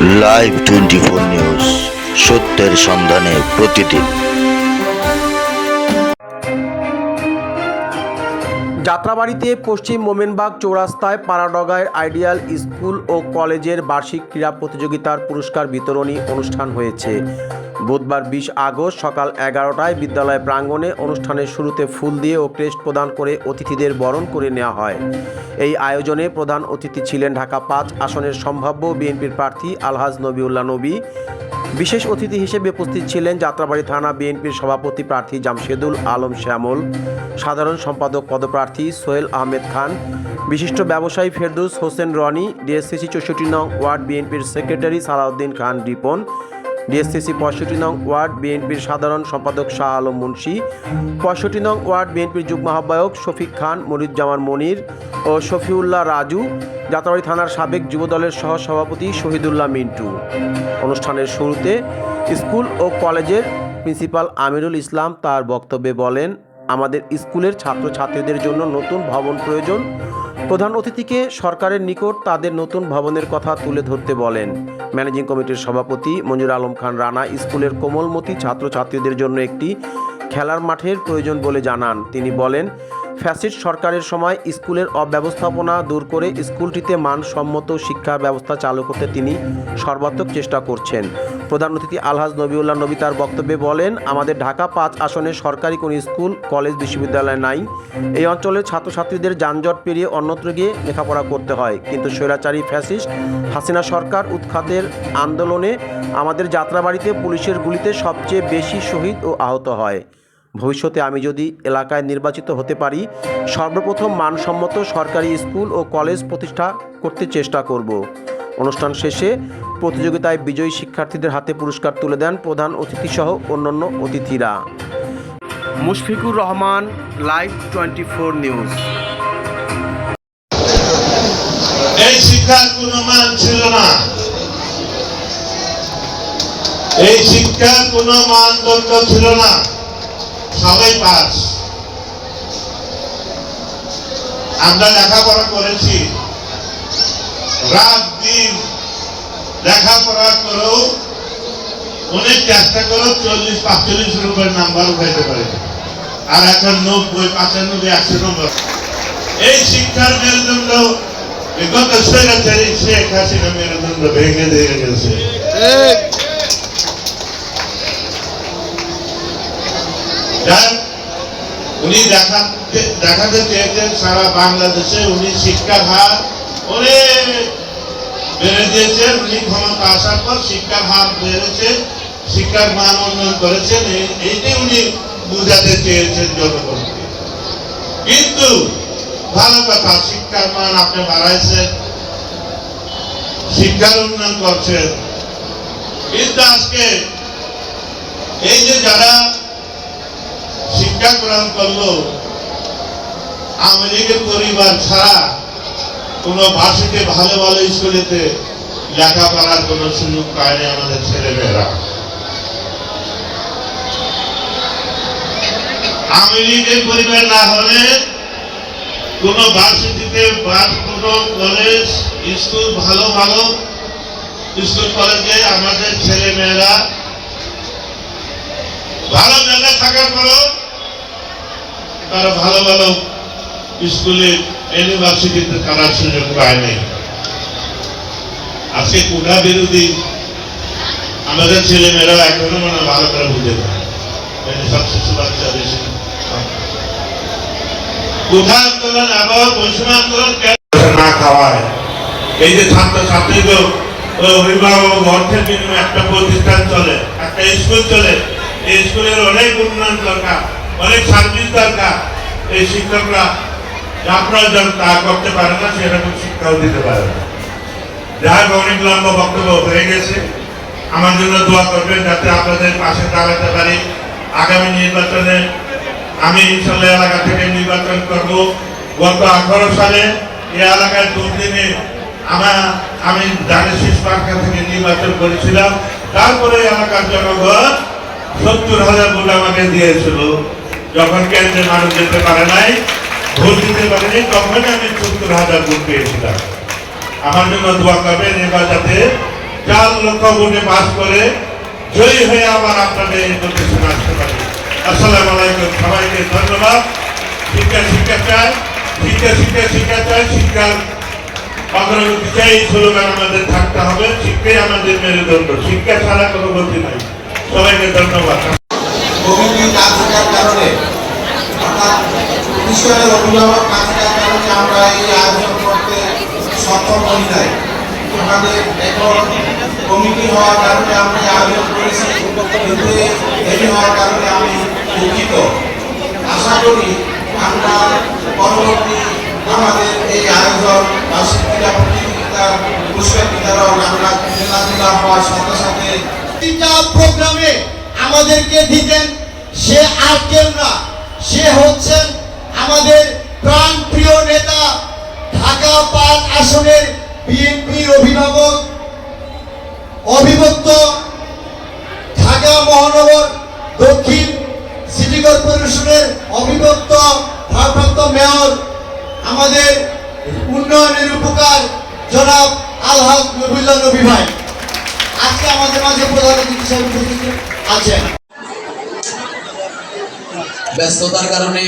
Live twenty four news সত্যের সন্ধানে প্রতিদিন। যাত্রাবাড়িতে পশ্চিম মোমেনবাগ চৌরাস্তায় পাড়াডগায় আইডিয়াল স্কুল ও কলেজের বার্ষিক ক্রীড়া প্রতিযোগিতার পুরস্কার বিতরণী অনুষ্ঠান হয়েছে। বুধবার বিশ আগস্ট সকাল এগারোটায় বিদ্যালয় প্রাঙ্গণে অনুষ্ঠানের শুরুতে ফুল দিয়ে ও ক্রেস্ট প্রদান করে অতিথিদের বরণ করে নেওয়া হয়। এই আয়োজনে প্রধান অতিথি ছিলেন ঢাকা পাঁচ আসনের সম্ভাব্য বিএনপির প্রার্থী আলহাজ নবিউল্লাহ নবী। বিশেষ অতিথি হিসেবে উপস্থিত ছিলেন যাত্রাবাড়ি থানা বিএনপির সভাপতি প্রার্থী জামশেদুল আলম শ্যামল, সাধারণ সম্পাদক পদপ্রার্থী সোহেল আহমেদ খান, বিশিষ্ট ব্যবসায়ী ফেরদৌস হোসেন রনি, ডিএসসিসি চৌষট্টি নং ওয়ার্ড বিএনপির সেক্রেটারি সালাউদ্দিন খান রিপন ডিএসসিসি পঁয়ষট্টি নং ওয়ার্ড বিএনপির সাধারণ সম্পাদক শাহ আলম মুন্সি, পঁয়ষট্টি নং ওয়ার্ড বিএনপির যুগ্ম আহ্বায়ক শফিক খান, মনিরুজ্জামান মনির ও শফিউল্লাহ রাজু যাত্রাবাড়ি থানার সাবেক যুবদলের সহ সভাপতি শহীদুল্লাহ মিন্টু। অনুষ্ঠানের শুরুতে স্কুল ও কলেজের প্রিন্সিপাল আমিরুল ইসলাম তার বক্তব্যে বলেন, আমাদের স্কুলের ছাত্রছাত্রীদের জন্য নতুন ভবন প্রয়োজন। প্রধান অতিথিকে সরকারের নিকট তাদের নতুন ভবনের কথা তুলে ধরতে বলেন। ম্যানেজিং কমিটির সভাপতি মঞ্জুর আলম খান রানা স্কুলের কোমলমতি ছাত্রছাত্রীদের জন্য একটি খেলার মাঠের প্রয়োজন বলে জানান। তিনি বলেন ফ্যাসিড সরকারের সময় স্কুলের অব্যবস্থাপনা দূর করে স্কুলটিতে মানসম্মত শিক্ষা ব্যবস্থা চালু করতে তিনি সর্বাত্মক চেষ্টা করছেন। প্রধান অতিথি আলহাজ নবীউল্লাহ নবী তার বক্তব্যে বলেন, আমাদের ঢাকা পাঁচ আসনে সরকারি কোনো স্কুল, কলেজ, বিশ্ববিদ্যালয় নাই। এই অঞ্চলের ছাত্রছাত্রীদের যানজট পেরিয়ে অন্যত্র গিয়ে লেখাপড়া করতে হয়। কিন্তু স্বৈরাচারী ফ্যাসিস্ট হাসিনা সরকার উৎখাতের আন্দোলনে আমাদের যাত্রাবাড়িতে পুলিশের গুলিতে সবচেয়ে বেশি শহীদ ও আহত হয়। ভবিষ্যতে আমি যদি এলাকায় নির্বাচিত হতে পারি, সর্বপ্রথম মানসম্মত সরকারি স্কুল ও কলেজ প্রতিষ্ঠা করতে চেষ্টা করব। অনুষ্ঠান শেষে প্রতিযোগিতায় বিজয়ী শিক্ষার্থীদের হাতে পুরস্কার তুলে দেন প্রধান অতিথিসহ অন্যান্য অতিথিরা। Mushfiqur Rahman live twenty four news এই শিক্ষার কোনো মান ছিল না। এই শিক্ষার মানদণ্ড ছিল না। সবাই পাস। আমরা লেখাপড়া করেছি। রাত, দিন লেখাপড়া করেও অনেক চেষ্টা করেও চল্লিশ পাঁচচল্লিশের উপরে নাম্বার উঠাইতে পারে। আর এখন নব্বই, পাঁচানব্বই, একশো নম্বর। এই শিক্ষার মেরুদণ্ড বিগত স্বৈরাচারী শেখ মেরুদণ্ড ভেঙে দিয়ে গেছে। উনি দেখাতে দেখাতে চেয়েছেন সারা বাংলাদেশে উনি শিক্ষার হার অনেক বেড়ে উনি ক্ষমতা আসার পর শিক্ষার হার বেড়েছে, শিক্ষার মান উন্নয়ন করেছেন, এই- এইটাই উনি বুঝাতে চেয়েছেন জনগণকে। কিন্তু ভালো কথা, শিক্ষার মান আপনি বাড়াইছেন, শিক্ষার উন্নয়ন করছেন। কিন্তু আজকে এই যে যারা শিক্ষা গ্রহণ করল, আওয়ামী পরিবার ছাড়া কোনো ভাষীতে ভালো ভালো স্কুলেতে লেখাপড়ার কোনো সুযোগ পায়নি আমাদের ছেলেমেয়েরা। আওয়ামী লীগের পরিবার না হলে কোনো ভার্সিটিতে কোনো কলেজ, স্কুল, ভালো ভালো স্কুল, কলেজে আমাদের ছেলে মেয়েরা ভালো জায়গায় থাকার পরও তারা ভালো ভালো স্কুলে ইউনিভার্সিটিতে থাকার সুযোগ পায়নি আজকে কুড়া বিরোধী আমাদের ছেলে মেয়েরা এখনও মনে ভালো করে বুঝে বাচ্চা বেশি। আন্দোলন আবার আন্দোলন না খাওয়ায়? এই যে ছাত্র অভিভাবক অর্থের বিনিময়ে একটা প্রতিষ্ঠান চলে, একটা স্কুল চলে। এই স্কুলের অনেক উন্নয়ন দরকার, অনেক সার্ভিস দরকার। এই শিক্ষকরা যা প্রয়োজন তা করতে পারে না সেরকম শিক্ষাও দিতে পারে না। হোক, অনেক লম্বা বক্তব্য হয়ে গেছে। আমার জন্য দোয়া করবেন যাতে আপনাদের পাশে দাঁড়াতে পারি। আগামী নির্বাচনে আমি ইনশাল্লাহ এলাকা থেকে নির্বাচন করব। গত আঠারো সালে এই এলাকায় দুর্দিনে আমার আমি জানেশিস পার্কা থেকে নির্বাচন করেছিলাম। তারপরে এলাকার জনগণ সত্তর হাজার ভোট আমাকে দিয়েছিল। যখন কেন্দ্রে মানুষ যেতে পারে নাই ভোট দিতে পারেনি তখন আমি সত্তর হাজার ভোট পেয়েছিলাম। আমার জন্য দোয়া করবেন এবার যাতে চার লক্ষ ভোটে পাস করে জয়ী হয়ে আবার আপনাদের প্রতিষ্ঠানে আসতে পারে আসসালামু আলাইকুম, সবাইকে ধন্যবাদ। শিক্ষা শিক্ষা চাই, শিক্ষা শিক্ষা শিক্ষা চাই, শিক্ষার অগ্রগতি চাই স্লোগান আমাদের থাকতে হবে। শিক্ষাই আমাদের মেরুদণ্ড, শিক্ষা ছাড়া কোনো গতি নাই। সবাইকে ধন্যবাদ। না থাকার কারণে অর্থাৎ অভিভাবক না কারণে আমরা এই আয়োজন করতে সক্ষম হই নাই কমিটি হওয়ার কারণে আমরা আয়োজন করেছি, কিন্তু দেরি হওয়ার কারণে আমি দুঃখিত। আশা করি আমরা পরবর্তী আমাদের এই আয়োজন বার্ষিক ক্রীড়া প্রতিযোগিতা পুরস্কার বিতরণ আমরা খেলাধুলা হওয়ার সাথে সাথে প্রতিটা প্রোগ্রামে আমাদেরকে দিতেন, সে আর কেউ না। সে হচ্ছেন আমাদের প্রাণ প্রিয় নেতা, ঢাকা পাঁচ আসনের বিএনপির অভিভাবক, অবিভক্ত ঢাকা মহানগর দক্ষিণ সিটি কর্পোরেশনের অবিভক্ত ভারপ্রাপ্ত মেয়র, আমাদের উন্নয়নের উপকার জনাব আলহাজ নবুল্লাহ নবী ভাই। আজকে আমাদের মাঝে প্রধান অতিথি আছেন। ব্যস্ততার কারণে.